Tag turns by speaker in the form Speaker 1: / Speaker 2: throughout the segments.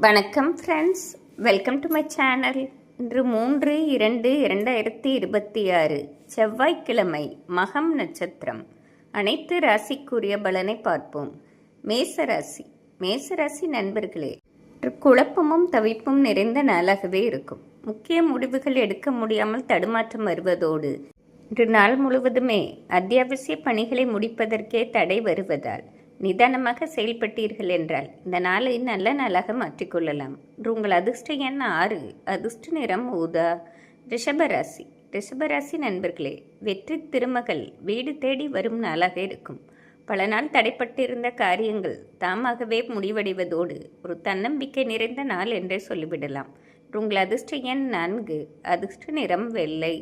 Speaker 1: வணக்கம் friends welcome to my channel இன்று மூன்று இரண்டு இரண்டாயிரத்தி இருபத்தி ஆறு செவ்வாய்க்கிழமை மகம் நட்சத்திரம். அனைத்து ராசிக்குரிய பலனை பார்ப்போம். மேசராசி மேசராசி நண்பர்களே குழப்பமும் தவிப்பும் நிறைந்த நாளாகவே இருக்கும். முக்கிய முடிவுகள் எடுக்க முடியாமல் தடுமாற்றம் வருவதோடு இன்று நாள் முழுவதுமே அத்தியாவசிய பணிகளை முடிப்பதற்கே தடை வருவதால் நிதானமாக செயல்பட்டீர்கள் என்றால் இந்த நாளை நல்ல நாளாக மாற்றிக்கொள்ளலாம். இன்று உங்கள் அதிர்ஷ்ட எண் ஆறு அதிர்ஷ்ட நிறம் ஊதா. ரிஷபராசி ரிஷபராசி நண்பர்களே வெற்றி திருமகள் வீடு தேடி வரும் நாளாக இருக்கும். பல நாள் தடைப்பட்டிருந்த காரியங்கள் தாமாகவே முடிவடைவதோடு ஒரு தன்னம்பிக்கை நிறைந்த நாள் என்றே சொல்லிவிடலாம். உங்கள் அதிர்ஷ்ட எண் நான்கு அதிர்ஷ்ட நிறம் வெள்ளை.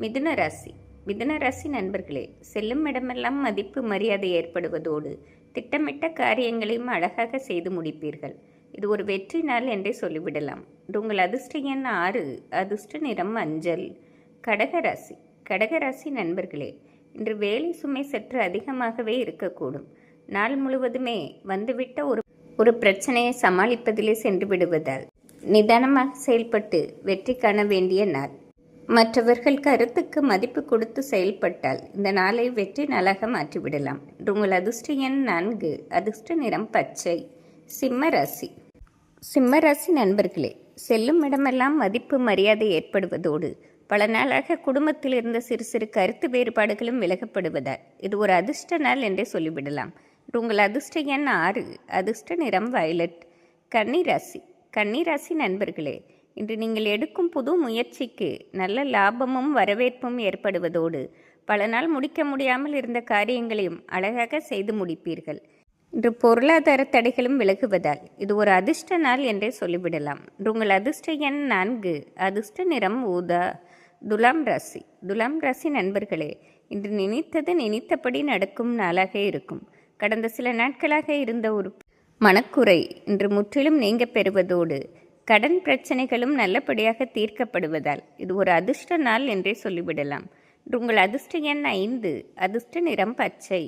Speaker 1: மிதுன ராசி. மிதுன ராசி நண்பர்களே செல்லும் இடமெல்லாம் மதிப்பு மரியாதை ஏற்படுவதோடு திட்டமிட்ட காரியங்களையும் அழகாக செய்து முடிப்பீர்கள். இது ஒரு வெற்றி நாள் என்றே சொல்லிவிடலாம். உங்கள் அதிர்ஷ்ட எண் ஆறு அதிர்ஷ்ட நிறம் மஞ்சள். கடகராசி. கடகராசி நண்பர்களே இன்று வேலை சுமை சற்று அதிகமாகவே இருக்கக்கூடும். நாள் முழுவதுமே வந்துவிட்ட ஒரு ஒரு பிரச்சனையை சமாளிப்பதிலே சென்று விடுவதால் நிதானமாக செயல்பட்டு வெற்றி காண வேண்டிய நாள். மற்றவர்கள் கருத்துக்கு மதிப்பு கொடுத்து செயல்பட்டால் இந்த நாளை வெற்றி நாளாக மாற்றிவிடலாம். உங்கள் அதிர்ஷ்ட எண் நான்கு. அதிர்ஷ்ட நிறம் பச்சை. சிம்ம ராசி. சிம்ம ராசி நண்பர்களே செல்லும் இடமெல்லாம் மதிப்பு மரியாதை ஏற்படுவதோடு பல நாளாக குடும்பத்தில் இருந்த சிறு சிறு கருத்து வேறுபாடுகளும் விலகப்படுவதால் இது ஒரு அதிர்ஷ்ட நாள் என்றே சொல்லிவிடலாம். உங்கள் அதிர்ஷ்ட எண் ஆறு. அதிர்ஷ்ட நிறம் வயலட். கன்னிராசி கன்னிராசி நண்பர்களே இன்று நீங்கள் எடுக்கும் புது முயற்சிக்கு நல்ல லாபமும் வரவேற்பும் ஏற்படுவதோடு பல நாள் முடிக்க முடியாமல் இருந்த காரியங்களையும் அழகாக செய்து முடிப்பீர்கள். இன்று பொருளாதார தடைகளும் விலகுவதால் இது ஒரு அதிர்ஷ்ட நாள் என்றே சொல்லிவிடலாம். உங்கள் அதிர்ஷ்ட எண் நான்கு அதிர்ஷ்ட நிறம் ஊதா துலாம் ராசி. துலாம் ராசி நண்பர்களே இன்று நினைத்தது நினைத்தபடி நடக்கும் நாளாக இருக்கும். கடந்த சில நாட்களாக இருந்த ஒரு மனக்குறை இன்று முற்றிலும் நீங்க பெறுவதோடு கடன் பிரச்சனைகளும் நல்லபடியாக தீர்க்கப்படுவதால். இது ஒரு அதிர்ஷ்ட நாள் என்றே சொல்லிவிடலாம். உங்கள் அதிர்ஷ்ட எண் ஐந்து அதிர்ஷ்ட நிறம் பச்சை.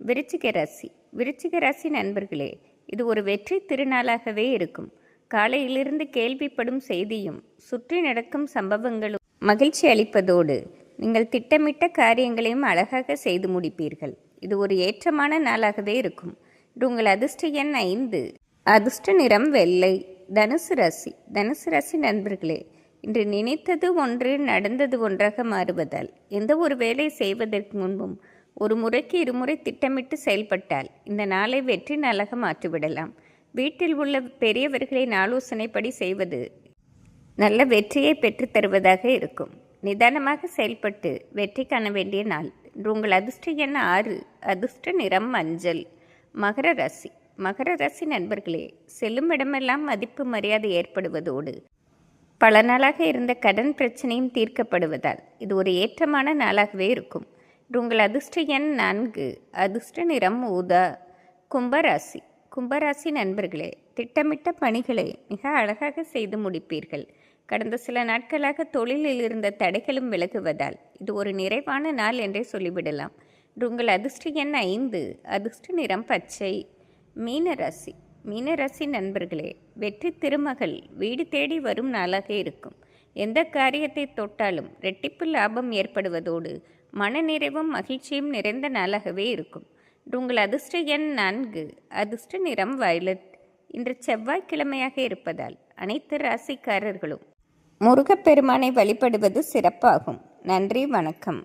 Speaker 1: விருச்சிக ராசி. விருச்சிக ராசி நண்பர்களே இது ஒரு வெற்றி திருநாளாகவே இருக்கும். காலையிலிருந்து கேள்விப்படும் செய்தியும் சுற்றி நடக்கும் சம்பவங்களும் மகிழ்ச்சி அளிப்பதோடு நீங்கள் திட்டமிட்ட காரியங்களையும் அழகாக செய்து முடிப்பீர்கள். இது ஒரு ஏற்றமான நாளாகவே இருக்கும். உங்கள் அதிர்ஷ்ட எண் ஐந்து அதிர்ஷ்ட நிறம் வெள்ளை. தனுசு ராசி. தனுசு ராசி நண்பர்களே இன்று நினைத்தது ஒன்று நடந்தது ஒன்றாக மாறுவதால் எந்த ஒரு வேலை செய்வதற்கு முன்பும் ஒரு முறைக்கு இருமுறை திட்டமிட்டு செயல்பட்டால் இந்த நாளை வெற்றி நாளாக மாற்றிவிடலாம். வீட்டில் உள்ள பெரியவர்களின் ஆலோசனைப்படி செய்வது நல்ல வெற்றியை பெற்றுத்தருவதாக இருக்கும். நிதானமாக செயல்பட்டு வெற்றி காண வேண்டிய நாள். இன்று உங்கள் அதிர்ஷ்ட எண் ஆறு. அதிர்ஷ்ட நிறம் மஞ்சள் மகர ராசி. மகர ராசி நண்பர்களே செல்லும் இடமெல்லாம் மதிப்பு மரியாதை ஏற்படுவதோடு பல நாளாக இருந்த கடன் பிரச்சனையும் தீர்க்கப்படுவதால் இது ஒரு ஏற்றமான நாளாகவே இருக்கும். இன்று உங்கள் அதிர்ஷ்ட எண் நான்கு அதிர்ஷ்ட நிறம் ஊதா கும்பராசி. கும்பராசி நண்பர்களே திட்டமிட்ட பணிகளை மிக அழகாக செய்து முடிப்பீர்கள். கடந்த சில நாட்களாக தொழிலில் இருந்த தடைகளும் விலகுவதால் இது ஒரு நிறைவான நாள் என்றே சொல்லிவிடலாம். உங்கள் அதிர்ஷ்ட எண் ஐந்து அதிர்ஷ்ட நிறம் பச்சை மீனராசி. மீனராசி நண்பர்களே வெற்றி திருமகள் வீடு தேடி வரும் நாளாக இருக்கும். எந்த காரியத்தை தொட்டாலும் ரெட்டிப்பு லாபம் ஏற்படுவதோடு மனநிறைவும் மகிழ்ச்சியும் நிறைந்த நாளாகவே இருக்கும். உங்கள் அதிர்ஷ்ட எண் நான்கு அதிர்ஷ்ட நிறம் வயலட். இன்று செவ்வாய்க்கிழமையாக இருப்பதால் அனைத்து ராசிக்காரர்களும் முருகப்பெருமானை வழிபடுவது சிறப்பாகும். நன்றி வணக்கம்.